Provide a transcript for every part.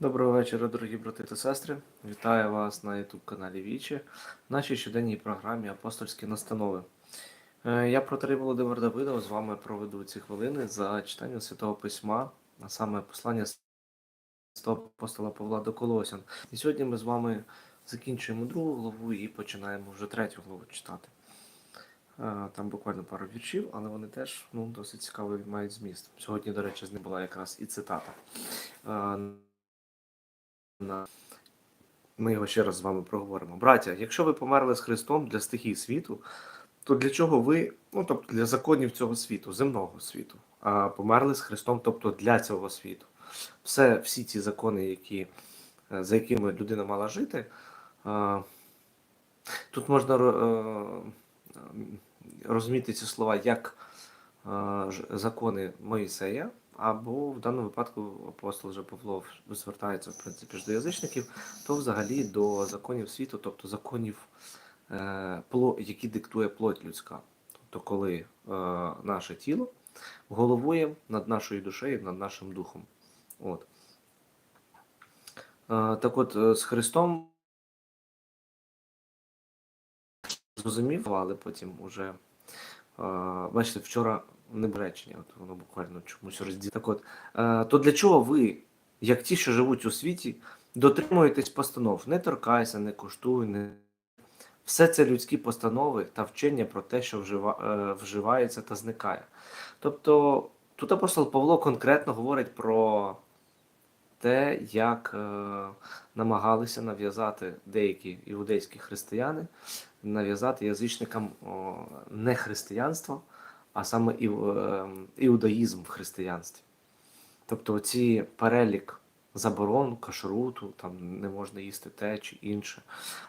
Доброго вечора, дорогі брати та сестри. Вітаю вас на youtube каналі Вічі, в нашій щоденній програмі Апостольські настанови. Е, Я протерей Володимир Давидов з вами проведу ці хвилини за читанням Святого Письма, а саме послання апостола Павла до Колосян. І сьогодні ми з вами закінчуємо другу главу і починаємо вже третю главу читати. Е, Там буквально пару віршів, але вони теж ну, досить цікавий мають зміст. Сьогодні, до речі, з ним була якраз і цитата. На ми його ще раз з вами проговоримо. Браття, якщо ви померли з Христом для стихій світу, то для чого ви, ну тобто для законів цього світу, земного світу, а померли з Христом, тобто для цього світу. Все, всі ці закони, які, е, за якими людина мала жити, тут можна е, розуміти ці слова як е, закони Моїсея, або в даному випадку апостол вже Павло звертається в принципі ж до язичників, то взагалі до законів світу, тобто законів, е, які диктує плоть людська. Тобто, коли е, наше тіло головує над нашою душею, над нашим духом. От. Е, так от, з Христом зрозумів, але потім уже бачите, вчора не речення, от воно буквально чомусь розділено. Так от, е, то для чого ви, як ті, що живуть у світі, дотримуєтесь постанов? Не торкайся, не коштуй, не все це людські постанови та вчення про те, що вжива, е, вживається та зникає. Тобто тут апостол Павло конкретно говорить про те, як е, намагалися нав'язати деякі іудейські християни, нав'язати язичникам о, не християнство, а саме іу, е, іудаїзм в християнстві. Тобто ці перелік заборон, кашруту, там не можна їсти те чи інше.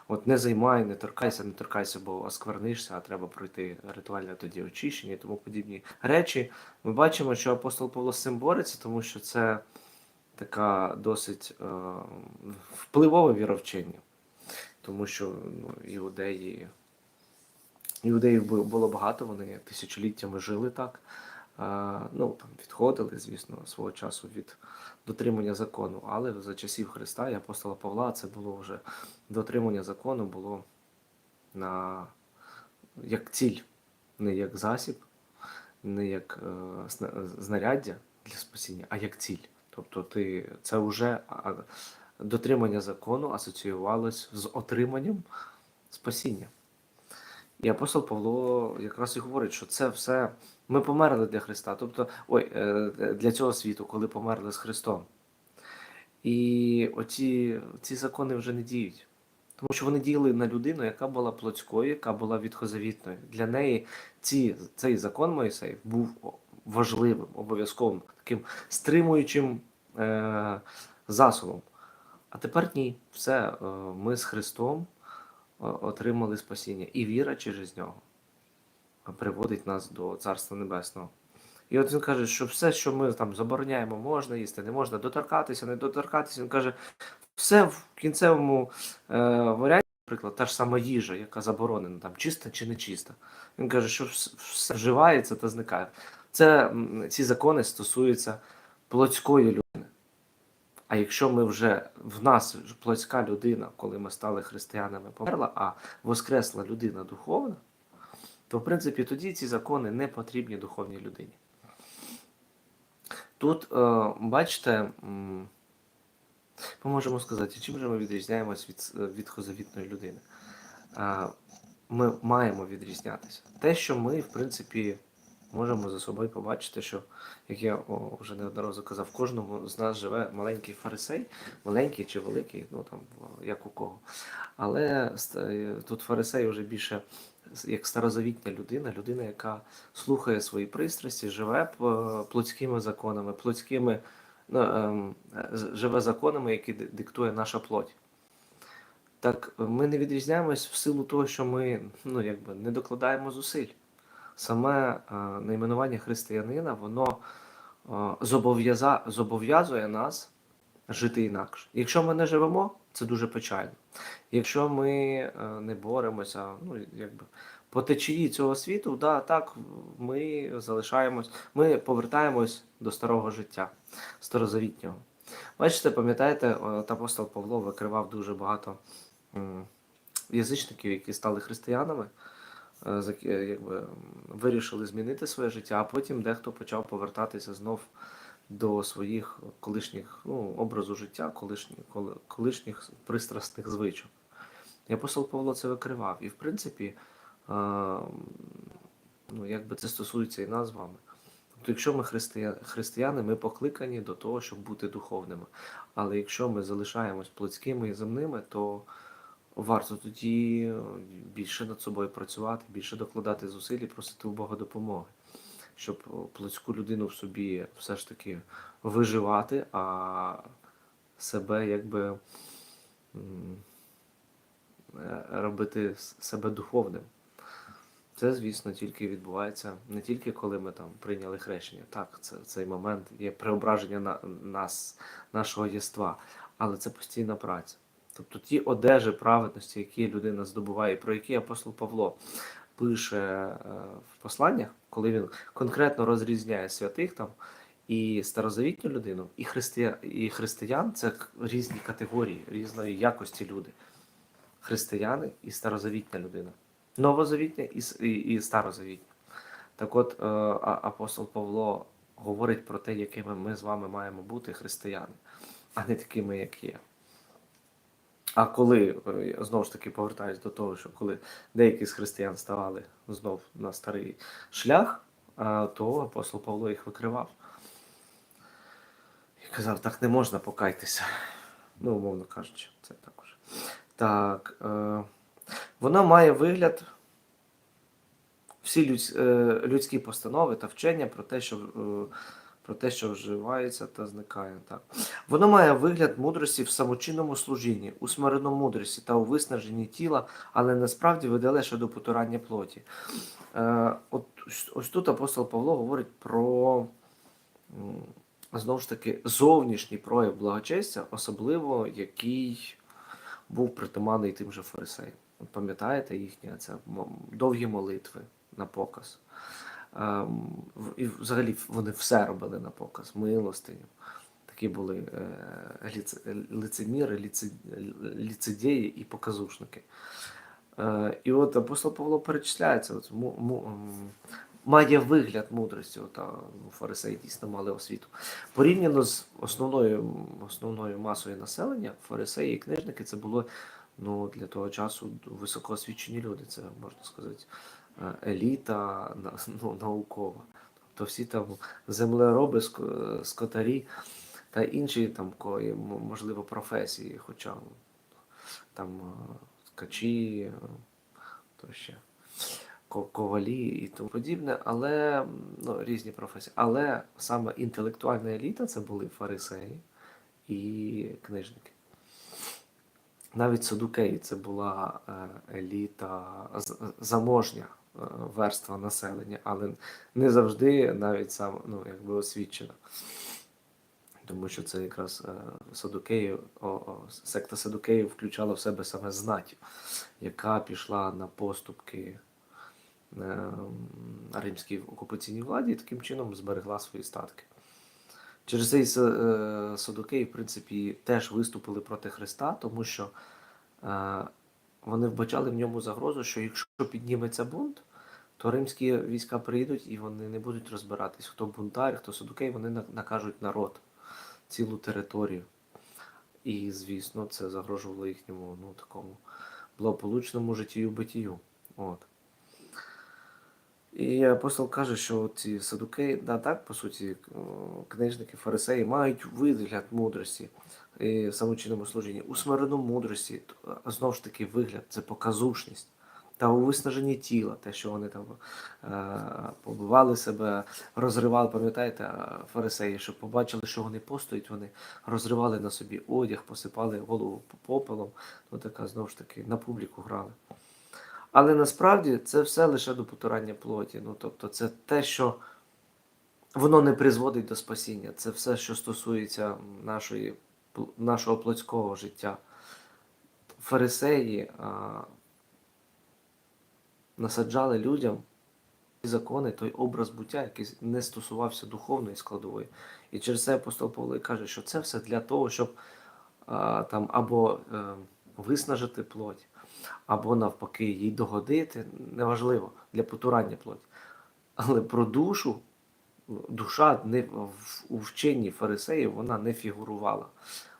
От не займай, не торкайся, не торкайся, бо осквернишся, а треба пройти ритуальне тоді очищення і тому подібні речі. Ми бачимо, що апостол Павло з цим бореться, тому що це така досить е, впливове віровчення. Тому що ну, іудеї, іудеїв було багато, вони тисячоліттями жили так. Ну, там відходили, звісно, свого часу від дотримання закону, але за часів Христа і апостола Павла це було вже дотримання закону було на як ціль, не як засіб, не як е, знаряддя для спасіння, а як ціль. Тобто ти це вже дотримання закону асоціювалось з отриманням спасіння. І апостол Павло якраз і говорить, що це все ми померли для Христа, тобто ой, е, для цього світу, коли померли з Христом. І оці ці закони вже не діють. Тому що вони діяли на людину, яка була плотською, яка була відхозавітною. Для неї ці, цей закон Моїсеїв був важливим, обов'язковим, таким стримуючим е, засобом. А тепер ні. Все, е, ми з Христом отримали спасіння. І віра через нього приводить нас до Царства Небесного. І от він каже, що все, що ми там забороняємо, можна їсти, не можна доторкатися, не доторкатися. Він каже, все в кінцевому е, варіанті, наприклад, та ж сама їжа, яка заборонена, там чиста чи не чиста. Він каже, що все вживається та зникає. Це ці закони стосуються плотської людини. А якщо ми вже в нас плотська людина, коли ми стали християнами, померла, а воскресла людина духовна, то в принципі тоді ці закони не потрібні духовній людині. Тут, е, бачите, ми можемо сказати, чим же ми відрізняємось від, е, від хозавітної людини? Е, Ми маємо відрізнятися. Те, що ми, в принципі, можемо за собою побачити, що, як я вже неодноразово казав, в кожному з нас живе маленький фарисей, маленький чи великий, ну там як у кого. Але е, тут фарисей вже більше як старозавітня людина, людина, яка слухає свої пристрасті, живе п- плотськими законами, плотськими ну, ем, живе законами, які диктує наша плоть. Так е, ми не відрізняємось в силу того, що ми ну, якби, не докладаємо зусиль. Саме е, найменування християнина, воно е, зобов'язує нас жити інакше. Якщо ми не живемо, це дуже печально. Якщо ми е, не боремося, ну якби по течії цього світу, да, так ми залишаємось, ми повертаємось до старого життя, старозавітнього. Бачите, пам'ятаєте, апостол Павло викривав дуже багато язичників, які стали християнами, якби вирішили змінити своє життя, а потім дехто почав повертатися знов до своїх колишніх ну, образу життя, колишніх, колишніх пристрасних звичок. І апостол Павло це викривав. І в принципі, е, ну, якби це стосується і нас з вами. Тобто, якщо ми христия- християни, ми покликані до того, щоб бути духовними. Але якщо ми залишаємось плотськими і земними, то варто тоді е, більше над собою працювати, більше докладати зусиль і просити у Бога допомоги, щоб о, плотську людину в собі все ж таки виживати, а себе якби е, робити себе духовним. Це, звісно, тільки відбувається не тільки коли ми там прийняли хрещення. Так, це цей момент є преображення на нас, нашого єства, але це постійна праця. Тобто ті одежі праведності, які людина здобуває, про які апостол Павло пише е, в посланнях, коли він конкретно розрізняє святих там і старозавітню людину, і, христия, і християн це різні категорії, різної якості люди. Християни і старозавітня людина. Новозавітня і, і, і старозавітня. Так от е, апостол Павло говорить про те, якими ми з вами маємо бути християни, а не такими, як є. А коли, е, знову ж таки повертаюсь до того, що коли деякі з християн ставали знов на старий шлях, то апостол Павло їх викривав. І казав, так не можна покайтеся. Ну, умовно кажучи, це також. Так. Е, вона має вигляд всі е, людські постанови та вчення про те, що, про те, що вживається та зникає. Так. Воно має вигляд мудрості в самочинному служінні, у смиренномудрості та у виснаженні тіла, але насправді веде лише до потурання плоті. Е, от, ось- тут апостол Павло говорить про знову ж таки зовнішній прояв благочестя, особливо який був притаманний тим же фарисеям. Пам'ятаєте їхні це довгі молитви на показ. Ем, І взагалі вони все робили на показ, милостиню. Такі були е, лицеміри, ліце- ліцедеї і показушники. Е, І от апостол Павло перечисляється, от, має вигляд мудрості. От, а, ну, фарисеї дійсно мали освіту. Порівняно з основною, основною масою населення, фарисеї і книжники це було ну, для того часу високоосвічені люди. Це можна сказати еліта ну, наукова. Тобто всі там землероби, скотарі та інші там можливо, професії, хоча там е, ткачі, е, то ще ковалі і тому подібне, але ну, різні професії. Але саме інтелектуальна еліта це були фарисеї і книжники. Навіть Садукеї це була е, еліта заможня е, верства населення, але не завжди навіть сам ну, якби освічена. Тому що це якраз е, о, секта Садукеїв включала в себе саме знать, яка пішла на поступки е, римській окупаційній владі і таким чином зберегла свої статки. Через цей Са- е, Садукеї, в принципі, теж виступили проти Христа, тому що е, вони вбачали в ньому загрозу, що якщо підніметься бунт, то римські війська прийдуть і вони не будуть розбиратись, хто бунтар, хто Садукей, вони накажуть народ, цілу територію. І, звісно, це загрожувало їхньому ну, такому благополучному життю битію. От. І апостол каже, що ці садукеї, да, так, по суті, книжники, фарисеї мають вигляд мудрості і самочинному служінні. У смирену мудрості, знову ж таки, вигляд це показушність. Та у виснаженні тіла, те, що вони там е, побивали себе, розривали, пам'ятаєте, е, фарисеї, що побачили, що вони постоять, вони розривали на собі одяг, посипали голову попелом. Ну така знову ж таки на публіку грали. Але насправді це все лише до потурання плоті. Ну тобто, це те, що воно не призводить до спасіння. Це все, що стосується нашої, нашого плотського життя. Фарисеї а, насаджали людям ті закони, той образ буття, який не стосувався духовної складової. І через це апостол Павло каже, що це все для того, щоб а, там або е, виснажити плоть, або навпаки їй догодити, неважливо, для потурання плоті. Але про душу, душа не в, у вченні фарисеїв вона не фігурувала.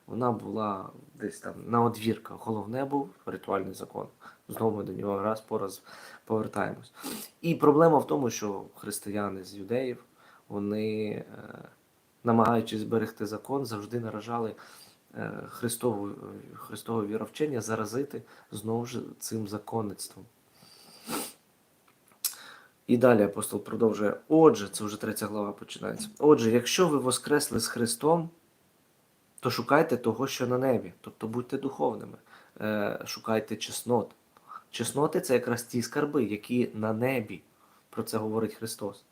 Вона була десь там на одвірках. Головне був ритуальний закон. Знову до нього раз по раз повертаємось. І проблема в тому, що християни з юдеїв, вони, е, намагаючись зберегти закон, завжди наражали е, Христову, Христове віровчення заразити знову ж цим законництвом. І далі апостол продовжує. Отже, це вже третя глава починається. Отже, якщо ви воскресли з Христом, то шукайте того, що на небі, тобто будьте духовними, е, шукайте чеснот. Чесноти це якраз ті скарби, які на небі. Про це говорить Христос.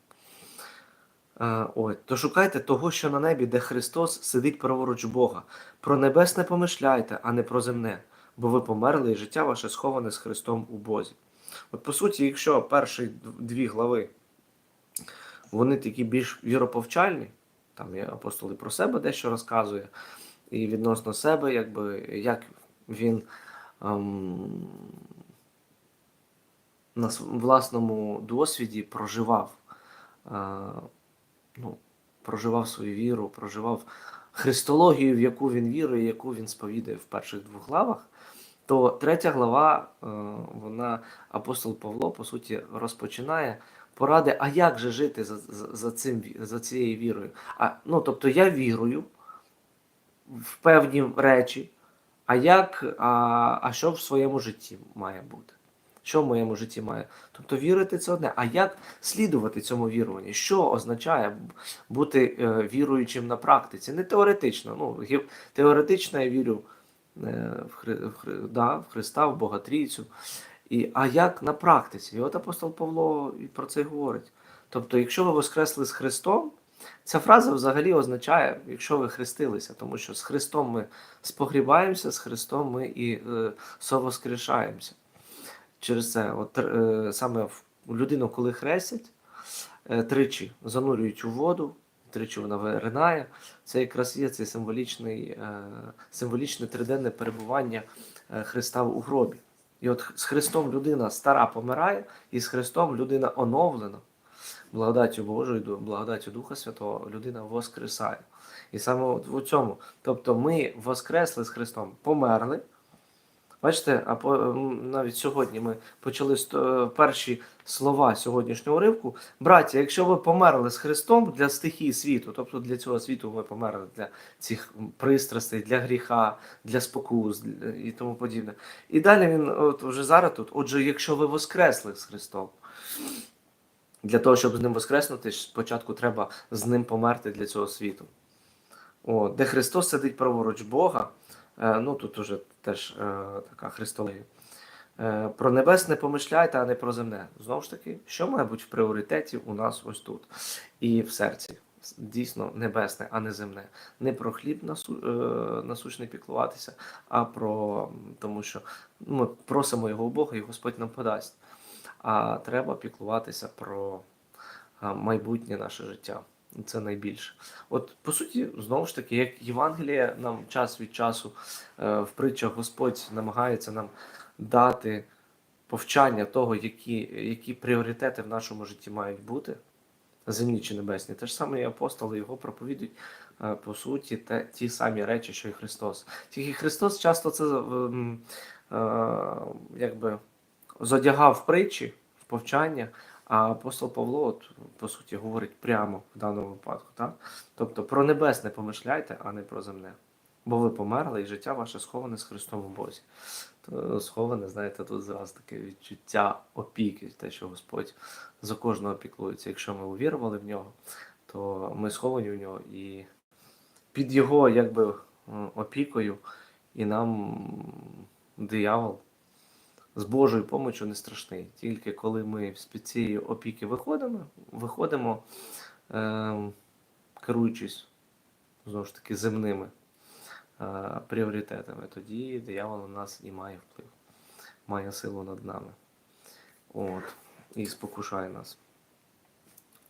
Е, Ой, то шукайте того, що на небі, де Христос сидить праворуч Бога. Про небесне помишляйте, а не про земне, бо ви померли, і життя ваше сховане з Христом у Бозі. От по суті, якщо перші дві глави вони такі більш віроповчальні, там є апостол і про себе дещо розказує, і відносно себе, якби як він ем, на власному досвіді проживав, е, ну, проживав свою віру, проживав христологію, в яку він вірує, яку він сповідає в перших двох главах. То третя глава, е, вона апостол Павло, по суті, розпочинає поради, а як же жити за, за, цим, за цією вірою? А, ну, тобто я вірую в певні речі, а як, а, а що в своєму житті має бути? Що в моєму житті має? Тобто вірити це одне. А як слідувати цьому віруванню? Що означає бути е, віруючим на практиці? Не теоретично. Ну, теоретично я вірю е, в, Хри, да, в Христа, в Боготрійцю. І, а як на практиці? І от апостол Павло про це й говорить. Тобто, якщо ви воскресли з Христом, ця фраза взагалі означає, якщо ви хрестилися, тому що з Христом ми спогрібаємося, з Христом ми і е, совоскрешаємося. Через це, от, е, саме в людину, коли хрестять, е, тричі занурюють у воду, тричі вона виринає. Це якраз є цей символічний, е, символічне триденне перебування е, Христа у гробі. І от з Христом людина стара помирає, і з Христом людина оновлена. Благодаттю Божою, благодаттю Духа Святого людина воскресає. І саме у цьому. Тобто ми воскресли з Христом, померли. Бачите, а по, навіть сьогодні ми почали з перші слова сьогоднішнього уривку. Браття, якщо ви померли з Христом для стихії світу, тобто для цього світу ви померли для цих пристрастей, для гріха, для спокус і тому подібне. І далі він от вже зараз тут. Отже, якщо ви воскресли з Христом, для того, щоб з ним воскреснути, спочатку треба з ним померти для цього світу. О, де Христос сидить праворуч Бога, е, ну тут уже теж е, така христологія. Е, про небесне помишляйте, а не про земне. Знову ж таки, що має бути в пріоритеті у нас ось тут і в серці. Дійсно небесне, а не земне. Не про хліб насу, е, насущний піклуватися, а про тому, що ну, ми просимо його у Бога, і Господь нам подасть. А треба піклуватися про майбутнє наше життя. Це найбільше. От по суті, знову ж таки, як Євангеліє нам час від часу е, в притчах Господь намагається нам дати повчання того, які, які пріоритети в нашому житті мають бути, земні чи небесні. Те ж саме і апостоли його проповідують е, по суті те, ті самі речі, що і Христос. Тільки Христос часто це е, якби зодягав в притчі, в повчання. А апостол Павло, от, по суті, говорить прямо в даному випадку. Так? Тобто про небесне помишляйте, а не про земне. Бо ви померли, і життя ваше сховане з Христом у Бозі. То сховане, знаєте, тут зразу таке відчуття опіки, те, що Господь за кожного піклується. Якщо ми увірували в нього, то ми сховані в нього і під його якби опікою, і нам диявол з Божою помочю не страшний. Тільки коли ми з під цієї опіки виходимо, виходимо, е, керуючись знову ж таки земними е, пріоритетами, тоді диявол на нас і має вплив, має силу над нами. От, і спокушає нас.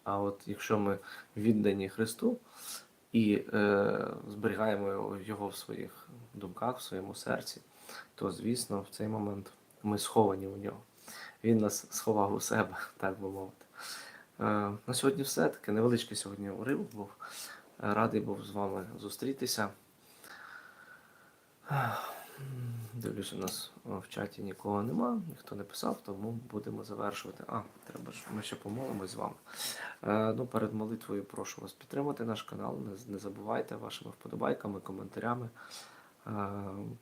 А от якщо ми віддані Христу і е, зберігаємо його в своїх думках, в своєму серці, то звісно в цей момент ми сховані у нього. Він нас сховав у себе, так би мовити. Е, на сьогодні все таке невеличкий сьогодні уривок був. Е, Радий був з вами зустрітися. Дивлюся, у нас в чаті нікого нема, ніхто не писав, тому будемо завершувати. А, треба ж, ми ще помолимось з вами. Е, ну, перед молитвою прошу вас підтримати наш канал. Не, не забувайте вашими вподобайками, коментарями, е,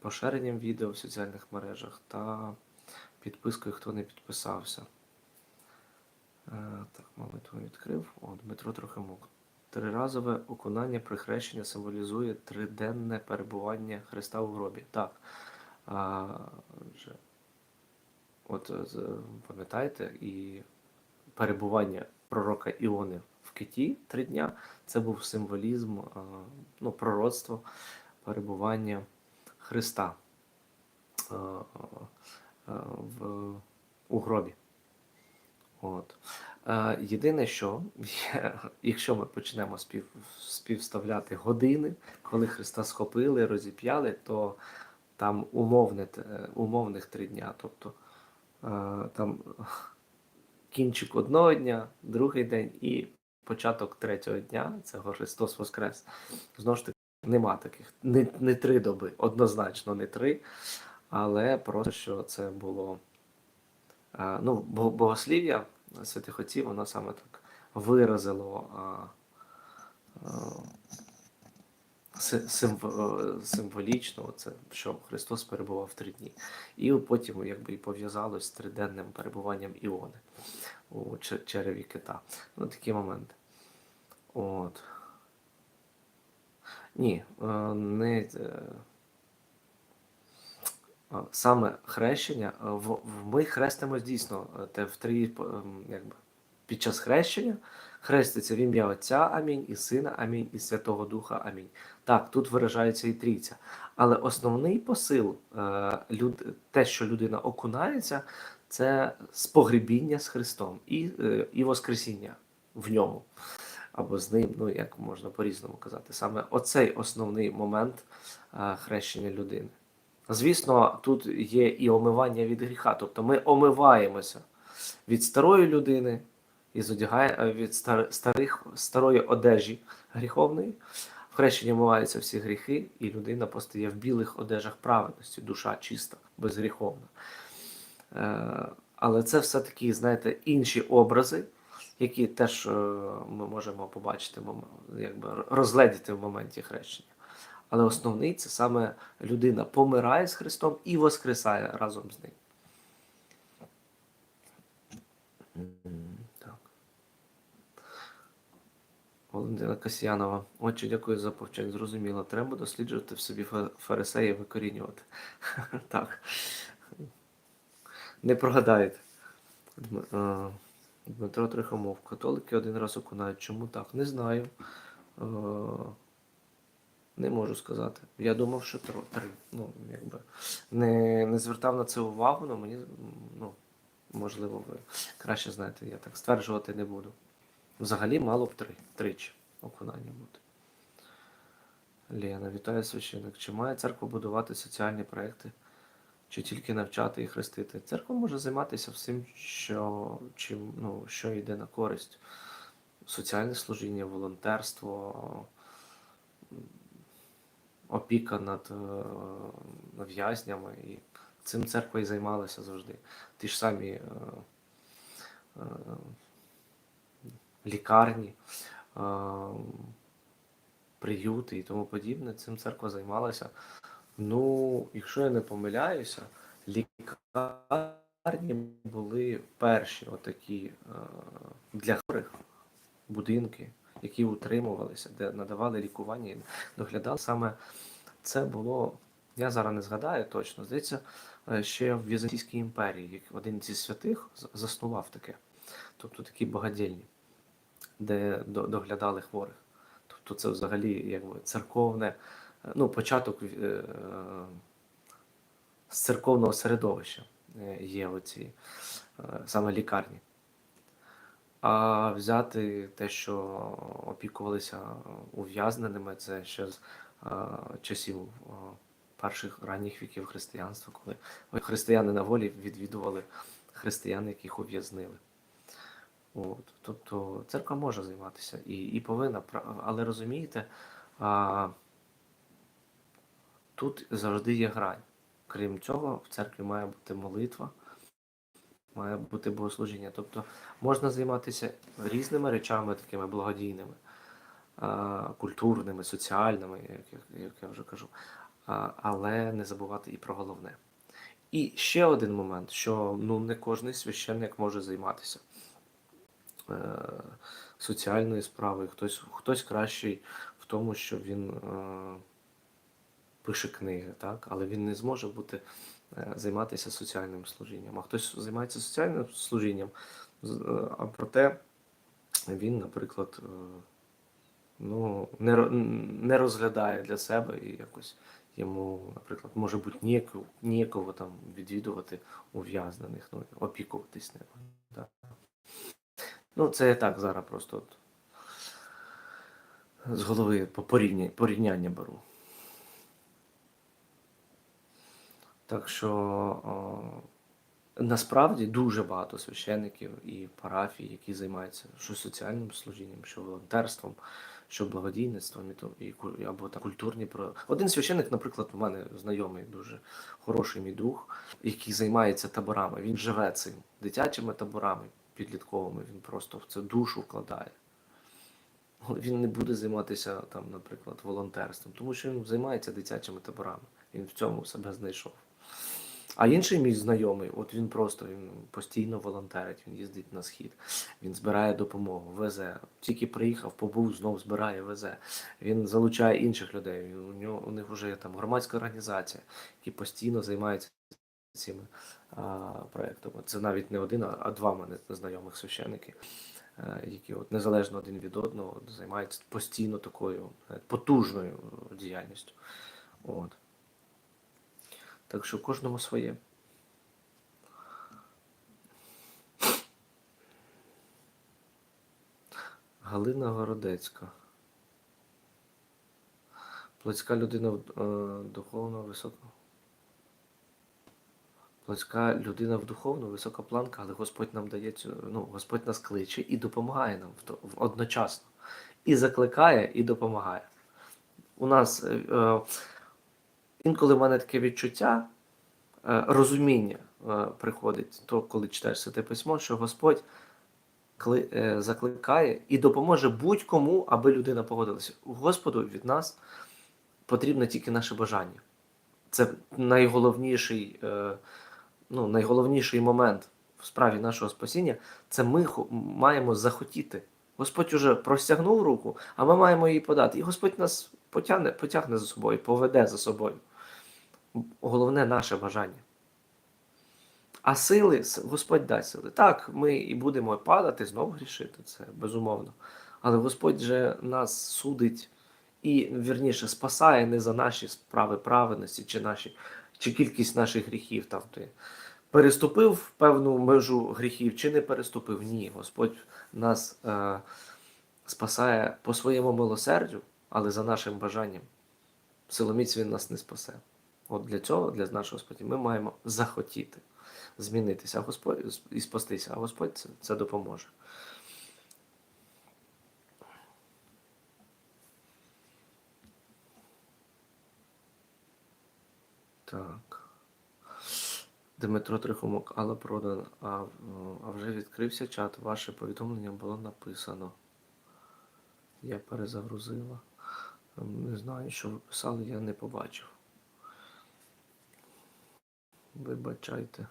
поширенням відео в соціальних мережах та підпискою, хто не підписався. Е, так, молитву відкрив. О, Дмитро Трохимук. Триразове окунання при хрещенні символізує триденне перебування Христа у гробі. Так. А, вже, от е, пам'ятаєте, і перебування пророка Іони в киті три дня це був символізм, а, ну, пророцтво перебування Христа в, у гробі. От. Е, Єдине, що якщо ми почнемо спів, співставляти години, коли Христа схопили, розіп'яли, то там умовне, умовних три дня. Тобто е, там кінчик одного дня, другий день і початок третього дня, це Христос Воскрес. Знову ж таки, нема таких, не, не три доби, однозначно не три, але просто що це було. Е, ну, богослів'я святих отців, воно саме так виразило е, символічно, це, що Христос перебував три дні. І потім якби, і пов'язалось з триденним перебуванням Іони у череві кита. Ну, такі моменти. От. Ні, е, не. Е, Саме хрещення, е, ми хрестимось дійсно е, те в три, ем, якби, під час хрещення хреститься в ім'я Отця Амінь, і Сина Амінь, і Святого Духа Амінь. Так, тут виражається і трійця. Але основний посил, те, що людина окунається, це спогребіння з Христом і, і Воскресіння в ньому. Або з ним, ну як можна по-різному казати. Саме оцей основний момент хрещення людини. Звісно, тут є і омивання від гріха, тобто ми омиваємося від старої людини і зодягає е, від старих, старої одежі гріховної. В хрещенні омиваються всі гріхи, і людина постає в білих одежах праведності, душа чиста, безгріховна. Е, Але це все-таки, знаєте, інші образи, які теж е, ми можемо побачити, якби розгледіти в моменті хрещення. Але основний це саме людина помирає з Христом і воскресає разом з ним. Так. Валентина Касьянова. Отче, дякую за повчання. Зрозуміло. Треба досліджувати в собі фа- фарисея викорінювати. Так. Не прогадаєте. Е, Дмитро Трихомов. Католики один раз окунають. Чому так? Не знаю. Не можу сказати. Я думав, що три. Ну, якби не, не звертав на це увагу, але мені, ну, можливо, ви краще знаєте, я так стверджувати не буду. Взагалі мало б три. Тричі окунання бути. Лена, вітаю священник. Чи має церква будувати соціальні проекти? Чи тільки навчати і хрестити? Церква може займатися всім, що, чим, ну, що йде на користь. Соціальне служіння, волонтерство, опіка над е, в'язнями. І цим церква і займалася завжди. Ті ж самі е, е, лікарні, приюти і тому подібне. Цим церква займалася. Ну, якщо я не помиляюся, лікарні були перші отакі для хворих будинки, які утримувалися, де надавали лікування і доглядали. Саме це було, я зараз не згадаю точно, здається, е, ще в Візантійській імперії, як один зі святих заснував таке. Тобто такі багадільні, де доглядали хворих. Тобто це взагалі якби церковне, е, ну, початок е, з церковного середовища е, є оці е, саме лікарні. А взяти те, що опікувалися ув'язненими, це ще з часів перших ранніх віків християнства, коли християни на волі відвідували християн, яких ув'язнили. От, тобто церква може займатися і, і повинна, але розумієте, а, тут завжди є грань. Крім цього, в церкві має бути молитва, має бути богослужіння. Тобто можна займатися різними речами, такими благодійними, культурними, соціальними, як, я- вже кажу, але не забувати і про головне. І ще один момент, що ну, не кожен священник може займатися е, соціальною справою, хтось, хтось кращий в тому, що він е, пише книги, так? але він не зможе бути, займатися соціальним служінням. А хтось займається соціальним служінням, е, а проте він, наприклад, е, ну, не, не розглядає для себе і якось йому, наприклад, може бути ніяково, ніяково там відвідувати ув'язнених, ну, опікуватись ними. Да. Ну, це я так зараз просто от, з голови порівняння беру. Так що насправді дуже багато священників і парафій, які займаються що соціальним служінням, що волонтерством, що благодійництвом і то і або та культурні про один священник, наприклад, у мене знайомий дуже хороший мій друг, який займається таборами. Він живе цим дитячими таборами підлітковими. Він просто в це душу вкладає. Він не буде займатися там, наприклад, волонтерством, тому що він займається дитячими таборами. Він в цьому себе знайшов. А інший мій знайомий, от він просто він постійно волонтерить, він їздить на схід, він збирає допомогу, везе. Тільки приїхав, побув, знов збирає, везе. Він залучає інших людей. У нього у них вже є там громадська організація, які постійно займаються цими а, проектами. Це навіть не один, а, два мене знайомих священики, е, які от незалежно один від одного займаються постійно такою потужною е, діяльністю. От. Так що кожному своє. Галина Городецька. Плотська людина в- е, духовно високо. Плотська людина в духовно висока планка, але Господь нам дає цю, ну, Господь нас кличе і допомагає нам одночасно. І закликає, і допомагає. У нас е, е, інколи в мене таке відчуття, е, розуміння е, приходить, то коли читаєш Святе Письмо, що Господь е, закликає і допоможе будь-кому, аби людина погодилася. У Господу від нас потрібно тільки наше бажання. Це найголовніший, ну, найголовніший момент в справі нашого спасіння. Це ми маємо захотіти. Господь уже простягнув руку, а ми маємо її подати. І Господь нас потягне, потягне за собою, поведе за собою. Головне наше бажання. А сили Господь дасть сили. Так, ми і будемо падати, знову грішити, це безумовно. Але Господь же нас судить і, вірніше, спасає не за наші справи праведності, чи наші, чи кількість наших гріхів. Там ти переступив певну межу гріхів, чи не переступив? Ні. Господь нас е, спасає по своєму милосердю, але за нашим бажанням. Силоміць він нас не спасе. От для цього, для нашого спасіння, ми маємо захотіти змінитися, а Господь і спастися, а Господь це, це допоможе. Так. Дмитро Трихомок, Алла продана. А, а вже відкрився чат. Ваше повідомлення було написано. Я перезагрузила. Ем, Не знаю, що ви писали, я не побачив. Вибачайте.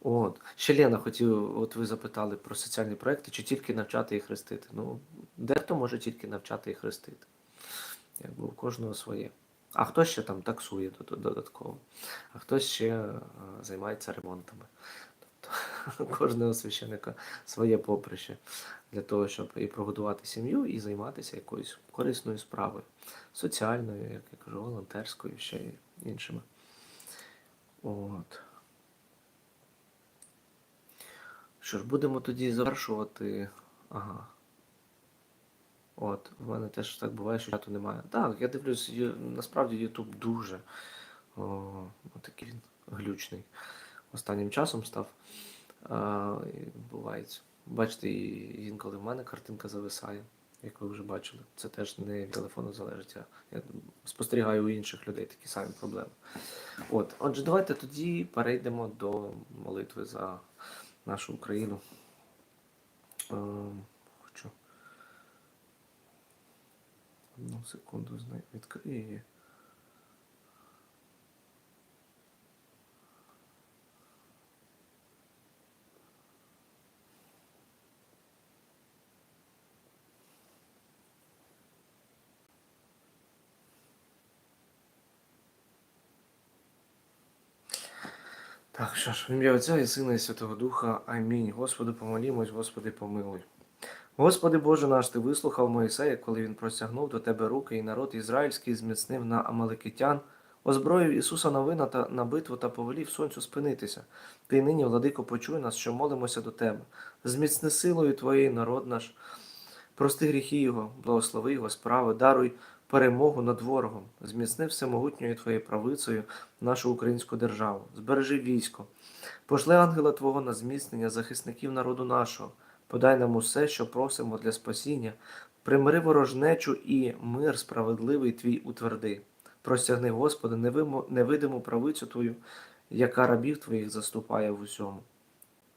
От. Ще Лена хотів, от ви запитали про соціальні проекти, чи тільки навчати і хрестити. Ну, дехто може тільки навчати і хрестити. Якби у кожного своє. А хтось ще там таксує додатково, а хтось ще е, займається ремонтами. Тобто кожного священика своє поприще для того, щоб і прогодувати сім'ю, і займатися якоюсь корисною справою, соціальною, як я кажу, волонтерською, ще іншими. От. Що ж, будемо тоді завершувати. Ага. От, в мене теж так буває, що чату немає. Так, я дивлюсь, насправді YouTube дуже о, такий він глючний. Останнім часом став. А, бувається. Бачите, інколи в мене картинка зависає, як ви вже бачили. Це теж не від телефону залежить. Я спостерігаю у інших людей такі самі проблеми. От, отже, давайте тоді перейдемо до молитви за нашу Україну. Ем, Хочу. Одну секунду відкрию її. Так, що ж, в ім'я Отця і Сина і Святого Духа. Амінь. Господи, помолімось, Господи, помилуй. Господи Боже наш, Ти вислухав Моїсея, коли він простягнув до Тебе руки, і народ ізраїльський зміцнив на Амаликитян, озброїв Ісуса Новина та на битву та повелів сонцю спинитися. Ти нині, владико, почуй нас, що молимося до Тебе. Зміцни силою Твоєю народ наш, прости гріхи Його, благослови Його справи, даруй перемогу над ворогом, зміцни всемогутньою Твоєю правицею нашу українську державу, збережи військо, пошли ангела Твого на зміцнення захисників народу нашого, подай нам усе, що просимо для спасіння, примири ворожнечу і мир справедливий Твій утверди. Простягни, Господи, невидиму правицю Твою, яка рабів Твоїх заступає в усьому.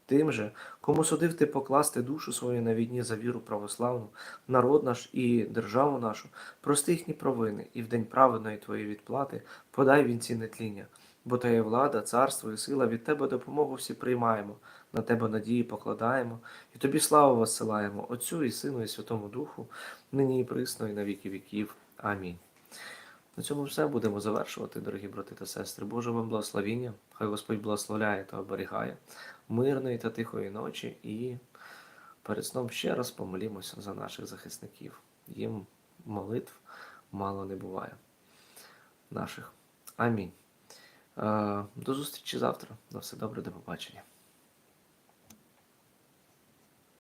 Тим же, кому судив ти покласти душу свою на війні за віру православну, народ наш і державу нашу, прости їхні провини, і в день праведної твоєї відплати подай вінці нетління, бо та є влада, царство і сила від тебе допомогу всі приймаємо, на тебе надії покладаємо, і тобі славу воссилаємо, Отцю і Сину, і Святому Духу, нині і присно, і на віки віків. Амінь. На цьому все будемо завершувати, дорогі брати та сестри. Боже вам благословіння. Хай Господь благословляє та оберігає мирної та тихої ночі. І перед сном ще раз помолімося за наших захисників. Їм молитв мало не буває. Наших. Амінь. Е, До зустрічі завтра. На все добре, до побачення.